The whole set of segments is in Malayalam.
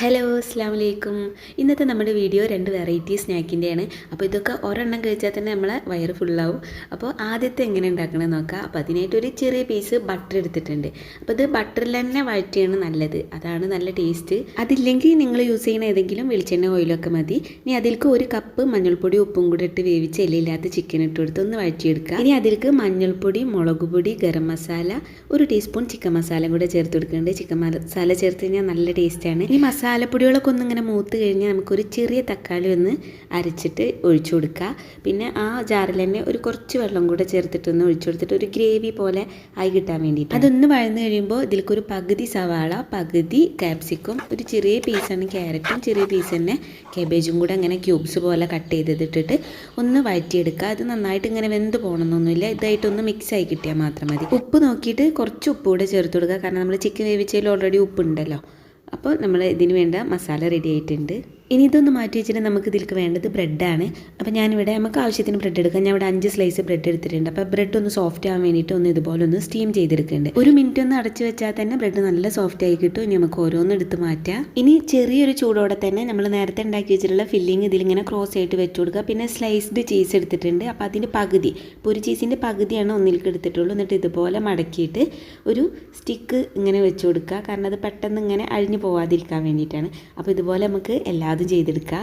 ഹലോ അസ്സാം വലൈക്കും ഇന്നത്തെ നമ്മുടെ വീഡിയോ രണ്ട് വെറൈറ്റി സ്നാക്കിന്റെയാണ് അപ്പോൾ ഇതൊക്കെ ഒരെണ്ണം കഴിച്ചാൽ തന്നെ നമ്മളെ വയറ് ഫുള്ളാവും അപ്പോൾ ആദ്യത്തെ എങ്ങനെ ഉണ്ടാക്കണമെന്ന് നോക്കാം. അപ്പോൾ അതിനായിട്ട് ഒരു ചെറിയ പീസ് ബട്ടർ എടുത്തിട്ടുണ്ട്. അപ്പോൾ ഇത് ബട്ടറിൽ തന്നെ വഴറ്റിയാണ് നല്ലത്. അതാണ് നല്ല ടേസ്റ്റ് അതില്ലെങ്കിൽ നിങ്ങൾ യൂസ് ചെയ്യുന്ന ഏതെങ്കിലും വെളിച്ചെണ്ണ ഓയിലൊക്കെ മതി. ഇനി അതിൽക്ക് ഒരു കപ്പ് മഞ്ഞൾപ്പൊടി ഉപ്പും കൂടി ഇട്ട് വേവിച്ച് എല്ലില്ലാത്ത ചിക്കൻ ഇട്ട് കൊടുത്ത് ഒന്ന് വഴറ്റിയെടുക്കുക. ഇനി അതിൽക്ക് മഞ്ഞൾപ്പൊടി മുളക് പൊടി ഗരം മസാല ഒരു ടീസ്പൂൺ ചിക്കൻ മസാല കൂടെ ചേർത്ത് കൊടുക്കുന്നുണ്ട്. ചിക്കൻ മസാല ചേർത്ത് കഴിഞ്ഞാൽ നല്ല ടേസ്റ്റാണ് ഈ മസാലപ്പൊടികളൊക്കെ ഒന്ന് ഇങ്ങനെ മൂത്ത് കഴിഞ്ഞാൽ നമുക്കൊരു ചെറിയ തക്കാളി ഒന്ന് അരച്ചിട്ട് ഒഴിച്ചു കൊടുക്കുക. പിന്നെ ആ ജാറിൽ തന്നെ ഒരു കുറച്ച് വെള്ളം കൂടെ ചേർത്തിട്ടൊന്ന് ഒഴിച്ചു കൊടുത്തിട്ട് ഒരു ഗ്രേവി പോലെ ആയി കിട്ടാൻ വേണ്ടിയിട്ട് അതൊന്ന് വഴന്ന് കഴിയുമ്പോൾ ഇതിലേക്കൊരു പകുതി സവാള പകുതി ക്യാപ്സിക്കും ഒരു ചെറിയ പീസാണ് ക്യാരറ്റും ചെറിയ പീസ് തന്നെ കാബേജും കൂടെ അങ്ങനെ ക്യൂബ്സ് പോലെ കട്ട് ചെയ്തിട്ടിട്ട് ഒന്ന് വഴറ്റിയെടുക്കുക. അത് നന്നായിട്ട് ഇങ്ങനെ വെന്ത് പോകണമെന്നൊന്നുമില്ല. ഇതായിട്ടൊന്ന് മിക്സ് ആയി കിട്ടിയാൽ മാത്രം മതി. ഉപ്പ് നോക്കിയിട്ട് കുറച്ച് ഉപ്പ് കൂടെ ചേർത്ത് കൊടുക്കുക. കാരണം നമ്മൾ ചിക്കൻ വേവിച്ചതിൽ ഓൾറെഡി ഉപ്പുണ്ടല്ലോ അപ്പോൾ നമ്മൾ ഇതിന് വേണ്ട മസാല റെഡി ആയിട്ടുണ്ട്. ഇനി ഇതൊന്ന് മാറ്റി വെച്ചിട്ട് നമുക്ക് ഇതിലേക്ക് വേണ്ടത് ബ്രെഡാണ്. അപ്പോൾ ഞാനിവിടെ നമുക്ക് ആവശ്യത്തിന് ബ്രെഡ് എടുക്കാം. ഞാൻ ഇവിടെ അഞ്ച് സ്ലൈസ് ബ്രെഡ് എടുത്തിട്ടുണ്ട്. അപ്പോൾ ബ്രെഡ് ഒന്ന് സോഫ്റ്റ് ആവാൻ വേണ്ടിയിട്ട് ഒന്ന് ഇതുപോലെ ഒന്ന് സ്റ്റീം ചെയ്തെടുക്കുന്നുണ്ട്. ഒരു മിനിറ്റ് ഒന്ന് അടച്ചു വെച്ചാൽ തന്നെ ബ്രെഡ് നല്ല സോഫ്റ്റ് ആയി കിട്ടും. ഇനി നമുക്ക് ഓരോന്ന് എടുത്ത് മാറ്റാം. ഇനി ചെറിയൊരു ചൂടോടെ തന്നെ നമ്മൾ നേരത്തെ ഉണ്ടാക്കി വെച്ചിട്ടുള്ള ഫില്ലിങ് ഇതിലിങ്ങനെ ക്രോസ് ആയിട്ട് വെച്ച് കൊടുക്കുക. പിന്നെ സ്ലൈസ്ഡ് ചീസ് എടുത്തിട്ടുണ്ട്. അപ്പോൾ അതിന്റെ പകുതി ഇപ്പോൾ ഒരു ചീസിന്റെ പകുതിയാണ് ഒന്നിലേക്ക് എടുത്തിട്ടുള്ളൂ. എന്നിട്ട് ഇതുപോലെ മടക്കിയിട്ട് ഒരു സ്റ്റിക്ക് ഇങ്ങനെ വെച്ച് കൊടുക്കുക. കാരണം അത് പെട്ടെന്ന് ഇങ്ങനെ അഴിഞ്ഞു പോവാതിരിക്കാൻ വേണ്ടിയിട്ടാണ്. അപ്പോൾ ഇതുപോലെ നമുക്ക് എല്ലാതും ചെയ്തെടുക്കുക.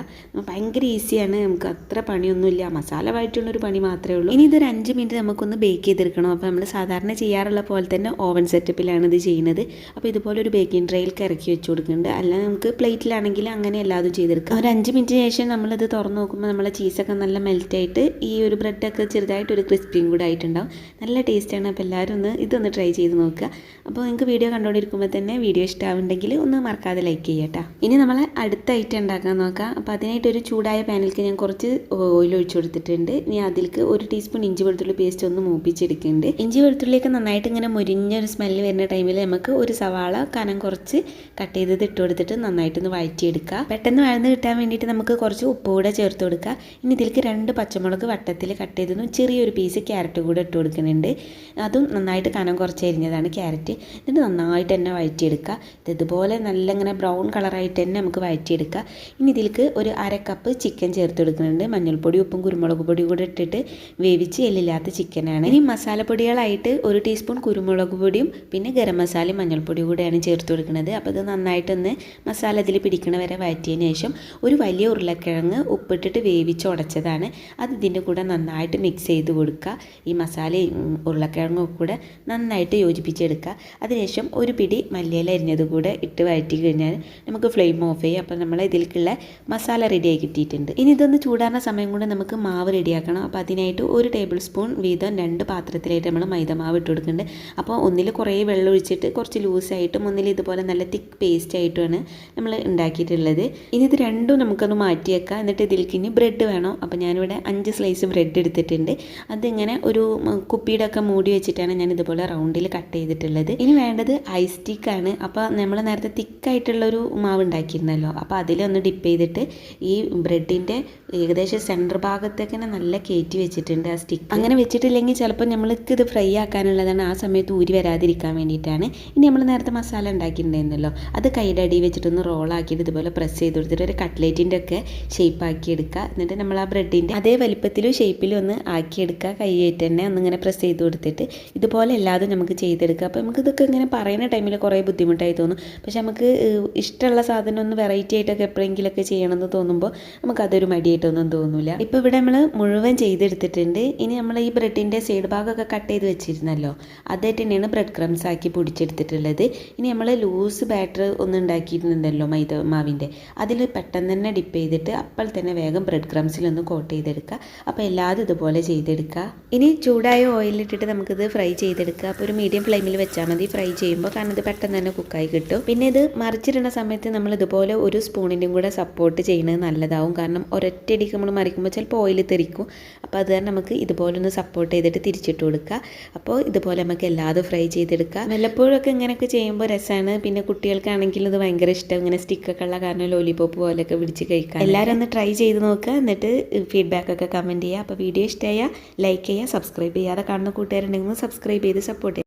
ഭയങ്കര ഈസിയാണ്. നമുക്ക് അത്ര പണിയൊന്നുമില്ല. മസാല വഴറ്റുള്ളൊരു പണി മാത്രമേ ഉള്ളൂ. ഇനി ഇതൊരു അഞ്ച് മിനിറ്റ് നമുക്കൊന്ന് ബേക്ക് ചെയ്തെടുക്കണം. അപ്പോൾ നമ്മൾ സാധാരണ ചെയ്യാറുള്ള പോലെ തന്നെ ഓവൻ സെറ്റപ്പിലാണ് ഇത് ചെയ്യുന്നത്. അപ്പോൾ ഇതുപോലെ ഒരു ബേക്കിംഗ് ട്രേയിലേക്ക് ഇറക്കി വെച്ച് കൊടുക്കുന്നുണ്ട്. അല്ലാതെ നമുക്ക് പ്ലേറ്റിലാണെങ്കിൽ അങ്ങനെ എല്ലാതും ചെയ്തെടുക്കാം ഒരു അഞ്ച് മിനിറ്റ് ശേഷം നമ്മളിത് തുറന്ന് നോക്കുമ്പോൾ നമ്മളെ ചീസൊക്കെ നല്ല മെൽറ്റായിട്ട് ഈ ഒരു ബ്രെഡൊക്കെ ചെറുതായിട്ട് ഒരു ക്രിസ്പിയും കൂടെ ആയിട്ടുണ്ടാവും. നല്ല ടേസ്റ്റാണ് അപ്പോൾ എല്ലാവരും ഒന്ന് ഇതൊന്ന് ട്രൈ ചെയ്ത് നോക്കുക. അപ്പോൾ നിങ്ങൾക്ക് വീഡിയോ കണ്ടുകൊണ്ടിരിക്കുമ്പോൾ തന്നെ വീഡിയോ ഇഷ്ടമാവുണ്ടെങ്കിൽ ഒന്ന് മറക്കാതെ ലൈക്ക് ചെയ്യട്ടോ ഇനി നമ്മൾ അടുത്ത ഐറ്റം ഉണ്ടാക്കാൻ നോക്കാം. അപ്പോൾ അതിനായിട്ട് ഒരു ചൂടായ പാനിലേക്ക് ഞാൻ കുറച്ച് ഓയിൽ ഒഴിച്ചു കൊടുത്തിട്ടുണ്ട്. ഇനി അതിലേക്ക് ഒരു ടീസ്പൂൺ ഇഞ്ചി വെളുത്തുള്ളി പേസ്റ്റ് ഒന്ന് മൂപ്പിച്ചെടുക്കുന്നുണ്ട്. ഇഞ്ചി വെളുത്തുള്ളിയൊക്കെ നന്നായിട്ട് ഇങ്ങനെ മുരിഞ്ഞൊരു സ്മെല്ല് വരുന്ന ടൈമിൽ നമുക്ക് ഒരു സവാള കനം കുറച്ച് കട്ട് ചെയ്തത് ഇട്ട് കൊടുത്തിട്ട് നന്നായിട്ടൊന്ന് വഴറ്റിയെടുക്കുക പെട്ടെന്ന് വഴന്ന് കിട്ടാൻ വേണ്ടിയിട്ട് നമുക്ക് കുറച്ച് ഉപ്പ് കൂടെ ചേർത്ത് കൊടുക്കുക ഇനി ഇതിലേക്ക് രണ്ട് പച്ചമുളക് വട്ടത്തിൽ കട്ട് ചെയ്തതും ചെറിയൊരു പീസ് ക്യാരറ്റ് കൂടെ ഇട്ട് കൊടുക്കുന്നുണ്ട്. അതും നന്നായിട്ട് കനം കുറച്ച് അരിഞ്ഞതാണ് ക്യാരറ്റ് എന്നിട്ട് നന്നായിട്ട് തന്നെ വഴറ്റിയെടുക്കുക ഇത് ഇതുപോലെ നല്ല ഇങ്ങനെ ബ്രൗൺ കളറായിട്ട് തന്നെ നമുക്ക് വഴറ്റിയെടുക്കുക ഇനി ഇതിലേക്ക് ഒരു അര കപ്പ് ചിക്കൻ ചേർത്ത് എടുക്കുന്നുണ്ട് മഞ്ഞൾപ്പൊടി ഉപ്പും കുരുമുളക് പൊടി കൂടെ ഇട്ടിട്ട് വേവിച്ച് എല്ലില്ലാത്ത ചിക്കനാണ് ഇനി മസാലപ്പൊടികളായിട്ട് ഒരു ടീസ്പൂൺ കുരുമുളക് പൊടിയും പിന്നെ ഗരം മസാലയും മഞ്ഞൾപ്പൊടിയും കൂടെയാണ് ചേർത്ത് കൊടുക്കുന്നത് അപ്പോൾ ഇത് നന്നായിട്ടൊന്ന് മസാല ഇതിൽ പിടിക്കണ വരെ വഴറ്റിയതിന് ശേഷം ഒരു വലിയ ഉരുളക്കിഴങ്ങ് ഉപ്പിട്ടിട്ട് വേവിച്ച് ഉടച്ചതാണ്. അത് ഇതിന്റെ കൂടെ നന്നായിട്ട് മിക്സ് ചെയ്ത് കൊടുക്കുക. ഈ മസാലയും ഉരുളക്കിഴങ്ങും കൂടെ നന്നായിട്ട് യോജിപ്പിച്ചെടുക്കുക. അതിനുശേഷം ഒരു പിടി മല്ലിയില അരിഞ്ഞത് കൂടെ ഇട്ട് വഴറ്റി കഴിഞ്ഞാൽ നമുക്ക് ഫ്ലെയിം ഓഫ് ചെയ്യും അപ്പോൾ നമ്മൾ ഇതിലേക്കുള്ള മസാല റെഡിയായി കിട്ടിയിട്ടുണ്ട്. ഇനി ഇതൊന്ന് ചൂടാറുന്ന സമയം കൊണ്ട് നമുക്ക് മാവ് റെഡിയാക്കണം അപ്പോൾ അതിനായിട്ട് ഒരു ടേബിൾ സ്പൂൺ വീതം രണ്ട് പാത്രത്തിലായിട്ട് നമ്മൾ മൈദ മാവ് ഇട്ട് കൊടുക്കുന്നുണ്ട്. അപ്പോൾ ഒന്നിൽ കുറേ വെള്ളം ഒഴിച്ചിട്ട് കുറച്ച് ലൂസായിട്ടും ഒന്നിൽ ഇതുപോലെ നല്ല തിക്ക് പേസ്റ്റ് ആയിട്ടുമാണ് നമ്മൾ ഉണ്ടാക്കിയിട്ടുള്ളത്. ഇനി ഇത് രണ്ടും നമുക്കൊന്ന് മാറ്റിയേക്കാം എന്നിട്ട് ഇതിലേക്ക് ഇനി ബ്രെഡ് വേണം. അപ്പോൾ ഞാനിവിടെ അഞ്ച് സ്ലൈസ് ബ്രെഡ് എടുത്തിട്ടുണ്ട്. അതിങ്ങനെ ഒരു കുപ്പിയുടെ ഒക്കെ മൂടി വെച്ചിട്ടാണ് ഞാൻ ഇതുപോലെ റൗണ്ടിൽ കട്ട് ചെയ്തിട്ടുള്ളത്. ഇനി വേണ്ടത് ഐസ് സ്റ്റിക്കാണ് അപ്പോൾ നമ്മൾ നേരത്തെ തിക്കായിട്ടുള്ളൊരു മാവ് ഉണ്ടാക്കിയിരുന്നല്ലോ. അപ്പോൾ അതിലൊന്ന് ഡിപ്പ് ചെയ്തിട്ട് ഈ ബ്രെഡിന്റെ ഏകദേശം സെന്റർ ഭാഗത്തേക്ക് നല്ല കയറ്റി വെച്ചിട്ടുണ്ട് ആ സ്റ്റിക്ക് അങ്ങനെ വെച്ചിട്ടില്ലെങ്കിൽ ചിലപ്പോൾ നമ്മൾക്ക് ഇത് ഫ്രൈ ആക്കാനുള്ളതാണ്. ആ സമയത്ത് ഊരി വരാതിരിക്കാൻ വേണ്ടിയിട്ടാണ്. ഇനി നമ്മൾ നേരത്തെ മസാല ഉണ്ടാക്കിയിട്ടുണ്ടായിരുന്നല്ലോ. അത് കൈയുടെ അടി വെച്ചിട്ടൊന്ന് റോളാക്കിയിട്ട് ഇതുപോലെ പ്രസ് ചെയ്ത് കൊടുത്തിട്ട് ഒരു കട്ട്ലേറ്റിന്റെ ഒക്കെ ഷേപ്പ് ആക്കി എടുക്കുക. എന്നിട്ട് നമ്മൾ ആ ബ്രെഡിന്റെ അതേ വലിപ്പത്തിലും ഷേപ്പിലും ഒന്ന് ആക്കിയെടുക്കുക കൈയായിട്ട് തന്നെ ഒന്നിങ്ങനെ പ്രസ് ചെയ്ത് കൊടുത്തിട്ട് ഇതുപോലെ എല്ലാതും നമുക്ക് ചെയ്തെടുക്കുക. അപ്പോൾ നമുക്ക് ഇതൊക്കെ ഇങ്ങനെ പറയുന്ന ടൈമിൽ കുറേ ബുദ്ധിമുട്ടായി തോന്നും. പക്ഷേ നമുക്ക് ഇഷ്ടമുള്ള സാധനം ഒന്ന് വെറൈറ്റി ആയിട്ടൊക്കെ എപ്പോഴെങ്കിലുമൊക്കെ ചെയ്യണമെന്ന് തോന്നുമ്പോൾ നമുക്കതൊരു മടിയായിട്ടൊന്നും തോന്നില്ല ഇപ്പോൾ ഇവിടെ നമ്മൾ മുഴുവൻ ചെയ്തെടുത്തിട്ടുണ്ട്. ഇനി നമ്മൾ ഈ ബ്രെഡിന്റെ സൈഡ് ഭാഗമൊക്കെ കട്ട് ചെയ്ത് വെച്ചിരുന്നല്ലോ അതായിട്ട് തന്നെയാണ് ബ്രെഡ് ക്രംസ് ആക്കി പൊടിച്ചെടുത്തിട്ടുള്ളത്. ഇനി നമ്മൾ ലൂസ് ബാറ്റർ ഒന്ന് ഉണ്ടാക്കിയിരുന്നുണ്ടല്ലോ മൈദ മാവിന്റെ. അതിൽ പെട്ടെന്ന് തന്നെ ഡിപ്പ് ചെയ്തിട്ട് അപ്പോൾ തന്നെ വേഗം ബ്രെഡ് ക്രംസിലൊന്ന് കോട്ട് ചെയ്തെടുക്കുക. അപ്പോൾ എല്ലാതും ഇതുപോലെ ചെയ്തെടുക്കുക. ഇനി ചൂടായ ഓയിലിട്ടിട്ട് നമുക്കിത് ഫ്രൈ ചെയ്തെടുക്കുക. അപ്പോൾ ഒരു മീഡിയം ഫ്ലെയിമിൽ വെച്ചാൽ മതി. ഫ്രൈ ചെയ്യുമ്പോൾ കാരണം ഇത് പെട്ടെന്ന് തന്നെ കുക്കായി കിട്ടും. പിന്നെ ഇത് മറിച്ചിടുന്ന സമയത്ത് നമ്മൾ ഇതുപോലെ ഒരു സ്പൂണിന്റെയും കൂടെ സപ്പോർട്ട് ചെയ്യുന്നത് നല്ലതാവും. കാരണം ഒരൊറ്റയടിക്ക് നമ്മൾ മറിക്കുമ്പോൾ ചിലപ്പോൾ ഓയിൽ തെറിക്കും. അപ്പോൾ അത് കാരണം നമുക്ക് ഇതുപോലെ ഒന്ന് സപ്പോർട്ട് ചെയ്തിട്ട് തിരിച്ചിട്ട് കൊടുക്കുക അപ്പോൾ ഇതുപോലെ നമുക്ക് എല്ലാതും ഫ്രൈ ചെയ്തെടുക്കുക വല്ലപ്പോഴൊക്കെ ഇങ്ങനെയൊക്കെ ചെയ്യുമ്പോൾ രസമാണ് പിന്നെ കുട്ടികൾക്കാണെങ്കിലും ഇത് ഭയങ്കര ഇഷ്ടം. ഇങ്ങനെ സ്റ്റിക്കൊക്കെ ഉള്ള കാരണം ലോലിപോപ്പ് പോലെയൊക്കെ പിടിച്ച് കഴിക്കാം എല്ലാവരും ഒന്ന് ട്രൈ ചെയ്ത് നോക്കുക എന്നിട്ട് ഫീഡ്ബാക്ക് ഒക്കെ കമന്റ് ചെയ്യുക അപ്പോൾ വീഡിയോ ഇഷ്ടമായ ലൈക്ക് ചെയ്യുക സബ്സ്ക്രൈബ് ചെയ്യാതെ കാണുന്ന കൂട്ടുകാരുണ്ടെങ്കിൽ സബ്സ്ക്രൈബ് ചെയ്ത് സപ്പോർട്ട് ചെയ്യുക